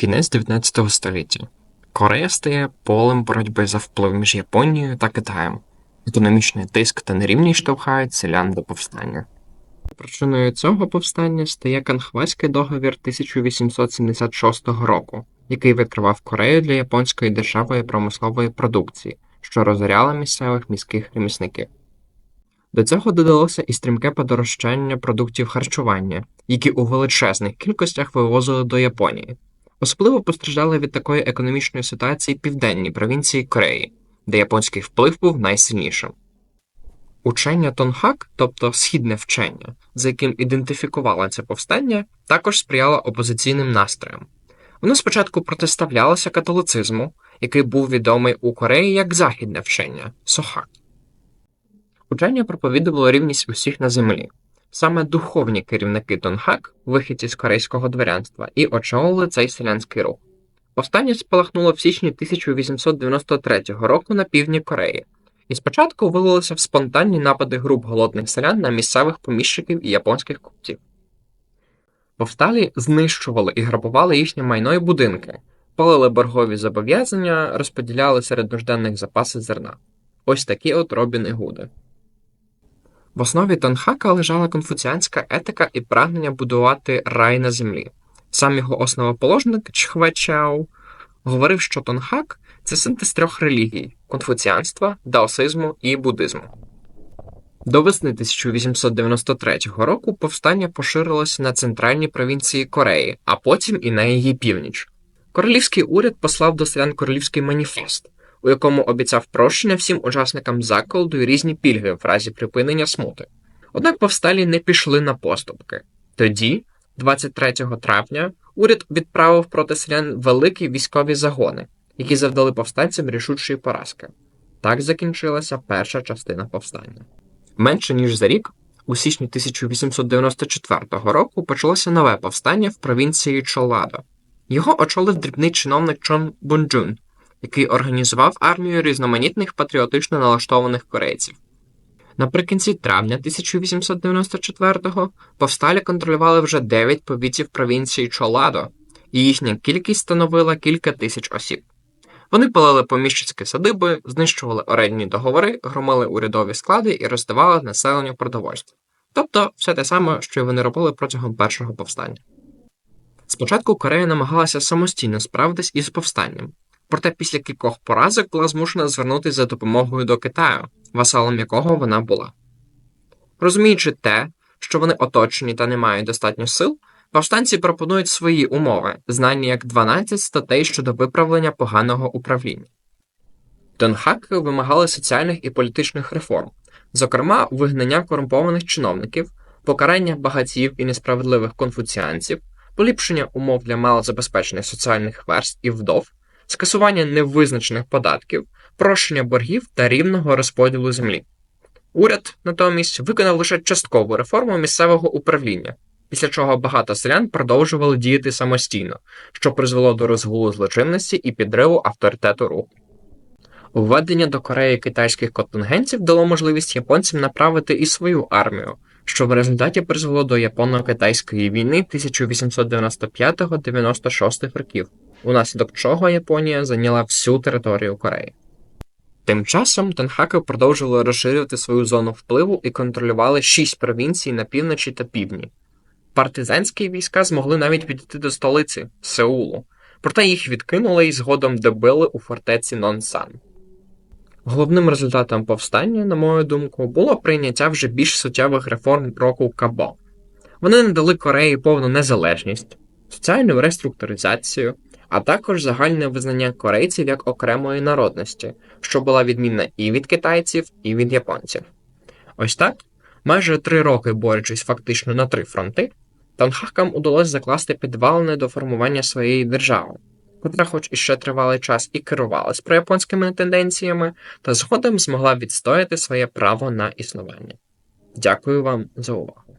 Кінець 19 століття. Корея стає полем боротьби за вплив між Японією та Китаєм. Економічний тиск та нерівність штовхають селян до повстання. Причиною цього повстання стає Канхваський договір 1876 року, який відкривав Корею для японської державної промислової продукції, що розоряла місцевих міських ремісників. До цього додалося і стрімке подорожчання продуктів харчування, які у величезних кількостях вивозили до Японії. Особливо постраждали від такої економічної ситуації південні провінції Кореї, де японський вплив був найсильнішим. Учення Тонхак, тобто східне вчення, за яким ідентифікувала це повстання, також сприяло опозиційним настроям. Воно спочатку протиставлялося католицизму, який був відомий у Кореї як західне вчення Сохак. Учення проповідувало рівність усіх на землі. Саме духовні керівники Тонхак, вихідці з корейського дворянства, і очолили цей селянський рух. Повстання спалахнуло в січні 1893 року на півдні Кореї, і спочатку вилилося в спонтанні напади груп голодних селян на місцевих поміщиків і японських купців. Повсталі знищували і грабували їхнє майно і будинки, палили боргові зобов'язання, розподіляли серед нужденних запаси зерна. Ось такі от Робіни Гуди. В основі Тонхака лежала конфуціанська етика і прагнення будувати рай на землі. Сам його основоположник Чхве Чао говорив, що Тонхак це синтез трьох релігій конфуціанства, даосизму і буддизму. До весни 1893 року повстання поширилося на центральній провінції Кореї, а потім і на її північ. Королівський уряд послав до селян королівський маніфест, у якому обіцяв прощення всім учасникам заколду і різні пільги в разі припинення смути. Однак повсталі не пішли на поступки. Тоді, 23 травня, уряд відправив проти селян великі військові загони, які завдали повстанцям рішучої поразки. Так закінчилася перша частина повстання. Менше ніж за рік, у січні 1894 року, почалося нове повстання в провінції Чоладо. Його очолив дрібний чиновник Чон Бунджун, який організував армію різноманітних патріотично налаштованих корейців. Наприкінці травня 1894-го повсталі контролювали вже 9 повітів провінції Чоладо, і їхня кількість становила кілька тисяч осіб. Вони палили поміщицькі садиби, знищували орендні договори, громили урядові склади і роздавали населенню продовольство. Тобто все те саме, що й вони робили протягом першого повстання. Спочатку Корея намагалася самостійно справитись із повстанням, проте після кількох поразок була змушена звернутися за допомогою до Китаю, васалом якого вона була. Розуміючи те, що вони оточені та не мають достатньо сил, повстанці пропонують свої умови, знані як 12 статей щодо виправлення поганого управління. Тонхаки вимагали соціальних і політичних реформ, зокрема, вигнання корумпованих чиновників, покарання багатіїв і несправедливих конфуціанців, поліпшення умов для малозабезпечених соціальних верст і вдов, скасування невизначених податків, прощення боргів та рівного розподілу землі. Уряд натомість виконав лише часткову реформу місцевого управління, після чого багато селян продовжували діяти самостійно, що призвело до розгулу злочинності і підриву авторитету руху. Введення до Кореї китайських контингентів дало можливість японцям направити і свою армію, що в результаті призвело до японо-китайської війни 1895-96 років, унаслідок чого Японія зайняла всю територію Кореї. Тим часом Тонхаки продовжували розширювати свою зону впливу і контролювали шість провінцій на півночі та півдні. Партизанські війська змогли навіть підійти до столиці Сеулу, проте їх відкинули і згодом добили у фортеці Нонсан. Головним результатом повстання, на мою думку, було прийняття вже більш суттєвих реформ року Кабо. Вони надали Кореї повну незалежність, соціальну реструктуризацію, а також загальне визнання корейців як окремої народності, що була відмінна і від китайців, і від японців. Ось так, майже три роки борючись фактично на три фронти, Танхакам удалося закласти підвалини до формування своєї держави, котра, хоч іще тривалий час і керувалась прояпонськими тенденціями, та згодом змогла відстояти своє право на існування. Дякую вам за увагу.